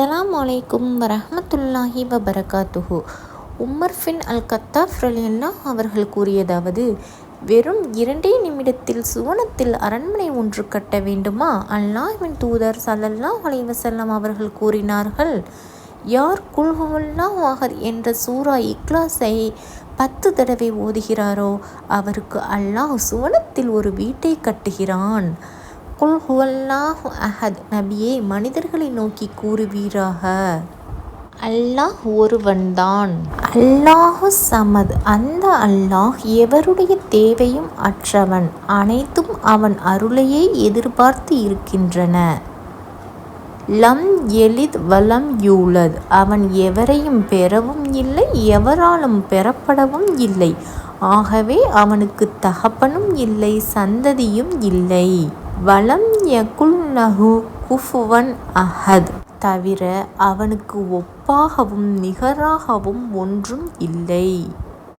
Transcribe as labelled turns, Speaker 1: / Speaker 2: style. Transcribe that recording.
Speaker 1: அஸ்ஸலாம் வலைக்கும் வரஹமத்துல்லாஹி வபரகாத்துஹு. உம்மர் ஃபின் அல் கத்தாஃப் ரலியல்லாஹ் அவர்கள் கூறியதாவது வெறும் இரண்டே நிமிடத்தில் சுவனத்தில் அரண்மனை ஒன்று கட்ட வேண்டுமா? அல்லாஹ்வின் தூதர் சல்லல்லா வலைவசல்லம் அவர்கள் கூறினார்கள் யார் குல்ஹுல்லா வாகர் என்ற சூரா இக்லாஸை பத்து தடவை ஓதுகிறாரோ அவருக்கு அல்லாஹ் சுவனத்தில் ஒரு வீட்டை கட்டுகிறான். குல் ஹுவல்லாஹு அஹத். நபியே மனிதர்களை நோக்கி கூறுவீராக. அல்லாஹ் ஒருவன்தான். அல்லாஹு சமத். அந்த அல்லாஹ் எவருடைய தேவையும் அற்றவன். அனைத்தும் அவன் அருளையே எதிர்பார்த்து இருக்கின்றன. லம் எலித் வலம் யூலத். அவன் எவரையும் பெறவும் இல்லை எவராலும் பெறப்படவும் இல்லை. ஆகவே அவனுக்கு தகப்பனும் இல்லை சந்ததியும் இல்லை. வலம் யகுல்லஹு குஃபுவன் அஹத். தவிர அவனுக்கு ஒப்பாகவும் நிகராகவும் ஒன்றும் இல்லை.